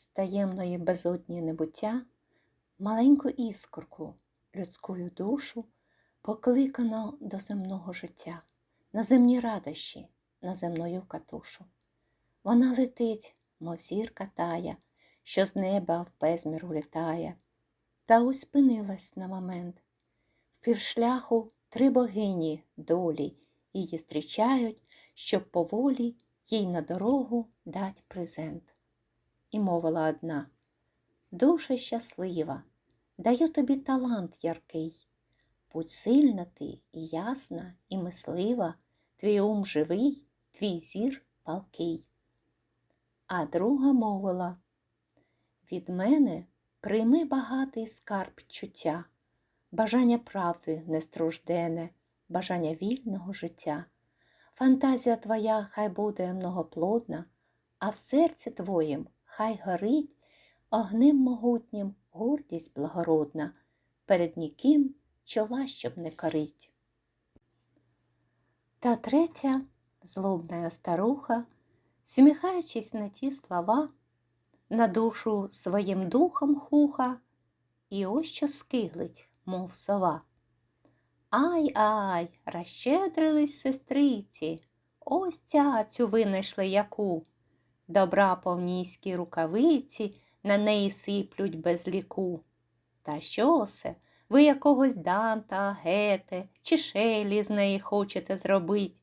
з таємної безодні небуття маленьку іскорку, людськую душу покликано до земного життя, на земні радощі, на земною катушу. Вона летить, мов зірка тая, що з неба в безміру літає, та ось спинилась на момент. В півшляху три богині долі її зустрічають, щоб поволі їй на дорогу дать презент. І мовила одна Дуже щаслива, даю тобі талант яркий. Будь сильна ти і ясна, і мислива, твій ум живий, твій зір палкий. А друга мовила Від мене прийми багатий скарб чуття, бажання правди неструждене, бажання вільного життя. Фантазія твоя хай буде многоплодна, а в серці твоїм хай горить огнем могутнім гордість благородна, перед ніким чола щоб не корить. Та третя, злобна старуха, сміхаючись на ті слова, на душу своїм духом хуха, і ось що скиглить, мов сова. Ай ай, розщедрились сестриці, ось цяцю винайшли яку. Добра повнійські рукавиці на неї сиплють без ліку. Та що се, ви якогось Данта, Гете чи Шелі з неї хочете зробить?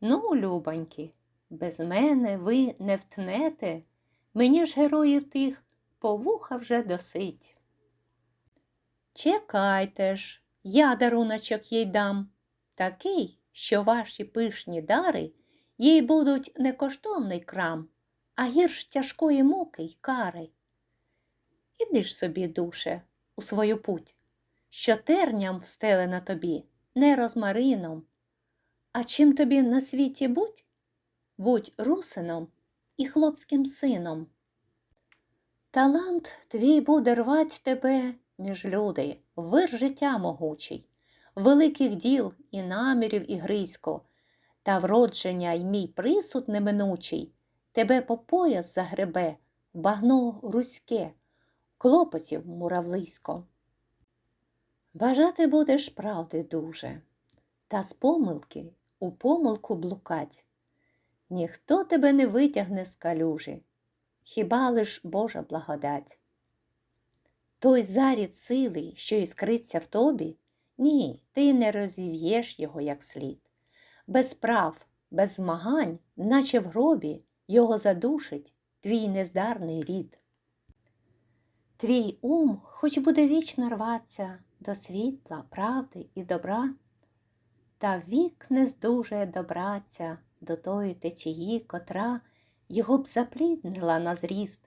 Ну, любоньки, без мене ви не втнете, мені ж героїв тих по вуха вже досить. Чекайте ж, я даруночок їй дам, такий, що ваші пишні дари їй будуть не коштовний крам, а гірш тяжкої муки й кари. Іди ж собі, душе, у свою путь, що терням встелена тобі, не розмарином. А чим тобі на світі будь? Будь русином і хлопським сином. Талант твій буде рвать тебе між люди, вир життя могучий, великих діл і намірів ігрисько, та вродження й мій присуд неминучий, тебе по пояс загребе, багно руське, клопотів муравлисько. Бажати будеш правди дуже, та з помилки у помилку блукать. Ніхто тебе не витягне з калюжі, хіба лиш Божа благодать. Той зарід сили, що іскриться в тобі, ні, ти не розів'єш його як слід. Без прав, без змагань, наче в гробі, його задушить твій нездарний рід. Твій ум хоч буде вічно рватися до світла, правди і добра, та вік не здужає добраться до тої течії, котра його б запліднила на зріст,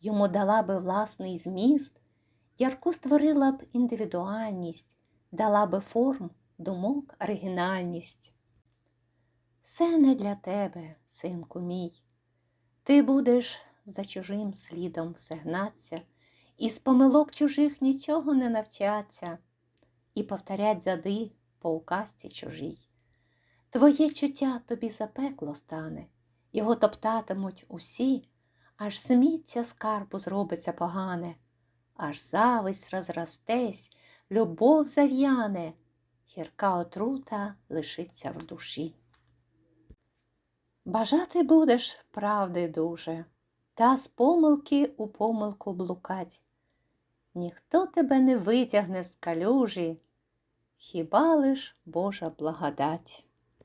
йому дала би власний зміст, ярку створила б індивідуальність, дала би форм, думок, оригінальність. Все не для тебе, синку мій, ти будеш за чужим слідом все гнаться, і з помилок чужих нічого не навчаться, і повторять зади по указці чужій. Твоє чуття тобі запекло стане, його топтатимуть усі, аж сміття скарбу зробиться погане, аж зависть розрастесь, любов зав'яне, гірка отрута лишиться в душі. Бажати будеш правди дуже, та з помилки у помилку блукать. Ніхто тебе не витягне з калюжі, хіба лиш Божа благодать.